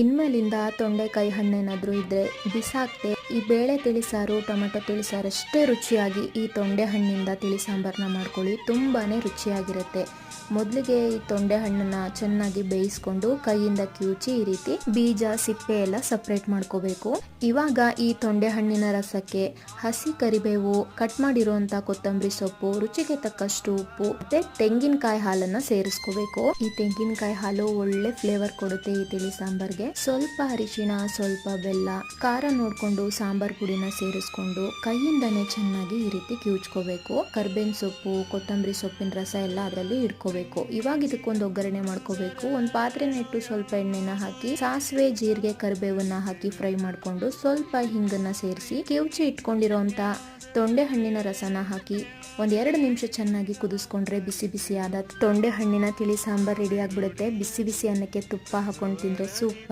ಇನ್ಮೇಲಿಂದ ತೊಂಡೆಕಾಯಿ ಹಣ್ಣೇನಾದರೂ ಇದ್ರೆ ಬಿಸಾಕ್ತೆ ಈ ಬೇಳೆ ತಿಳಿಸಾರು, ಟೊಮೆಟೊ ತಿಳಿಸಾರು ಅಷ್ಟೇ ರುಚಿಯಾಗಿ ಈ ತೊಂಡೆ ಹಣ್ಣಿಂದ ತಿಳಿ ಸಾಂಬಾರನ್ನ ಮಾಡ್ಕೊಳ್ಳಿ, ತುಂಬಾನೇ ರುಚಿಯಾಗಿರುತ್ತೆ. ಮೊದಲಿಗೆ ಈ ತೊಂಡೆ ಹಣ್ಣನ್ನ ಚೆನ್ನಾಗಿ ಬೇಯಿಸ್ಕೊಂಡು ಕೈಯಿಂದ ಕಿವುಚಿ ಈ ರೀತಿ ಬೀಜ, ಸಿಪ್ಪೆ ಎಲ್ಲ ಸಪ್ರೇಟ್ ಮಾಡ್ಕೋಬೇಕು. ಇವಾಗ ಈ ತೊಂಡೆ ಹಣ್ಣಿನ ರಸಕ್ಕೆ ಹಸಿ ಕರಿಬೇವು ಕಟ್ ಮಾಡಿರುವಂತ ಕೊತ್ತಂಬರಿ ಸೊಪ್ಪು, ರುಚಿಗೆ ತಕ್ಕಷ್ಟು ಉಪ್ಪು ಮತ್ತೆ ತೆಂಗಿನಕಾಯಿ ಹಾಲನ್ನ ಸೇರಿಸ್ಕೋಬೇಕು. ಈ ತೆಂಗಿನಕಾಯಿ ಹಾಲು ಒಳ್ಳೆ ಫ್ಲೇವರ್ ಕೊಡುತ್ತೆ ಈ ತಿಳಿ ಸಾಂಬಾರ್ಗೆ. ಸ್ವಲ್ಪ ಅರಿಶಿನ ಸ್ವಲ್ಪ ಬೆಲ್ಲ, ಖಾರ ನೋಡ್ಕೊಂಡು ಸಾಂಬಾರ್ ಪುಡಿನ ಸೇರಿಸ್ಕೊಂಡು ಕೈಯಿಂದನೇ ಚೆನ್ನಾಗಿ ಈ ರೀತಿ ಕಿವುಚ್ಕೋಬೇಕು. ಕರ್ಬೇವಿನ ಸೊಪ್ಪು, ಕೊತ್ತಂಬರಿ ಸೊಪ್ಪಿನ ರಸ ಎಲ್ಲ ಅದರಲ್ಲಿ ಇಟ್ಕೋಬೇಕು. ಇವಾಗ ಇದಕ್ಕೊಂದು ಒಗ್ಗರಣೆ ಮಾಡ್ಕೋಬೇಕು. ಒಂದು ಪಾತ್ರೆನ ಇಟ್ಟು ಸ್ವಲ್ಪ ಎಣ್ಣೆನ ಹಾಕಿ, ಸಾಸಿವೆ, ಜೀರಿಗೆ, ಕರಿಬೇವನ್ನ ಹಾಕಿ ಫ್ರೈ ಮಾಡ್ಕೊಂಡು ಸ್ವಲ್ಪ ಹಿಂಗನ್ನ ಸೇರಿಸಿ ಕಿವುಚಿ ಇಟ್ಕೊಂಡಿರೋಂತ ತೊಂಡೆ ಹಣ್ಣಿನ ರಸನ ಹಾಕಿ ಒಂದ್ ಎರಡು ನಿಮಿಷ ಚೆನ್ನಾಗಿ ಕುದಿಸ್ಕೊಂಡ್ರೆ ಬಿಸಿ ಬಿಸಿಯಾದ ತೊಂಡೆ ಹಣ್ಣಿನ ತಿಳಿ ಸಾಂಬಾರ್ ರೆಡಿ ಆಗ್ಬಿಡುತ್ತೆ. ಬಿಸಿ ಬಿಸಿ ಅನ್ನಕ್ಕೆ ತುಪ್ಪ ಹಾಕೊಂಡು ತಿಂದ್ರೆ ಸೂಪರ್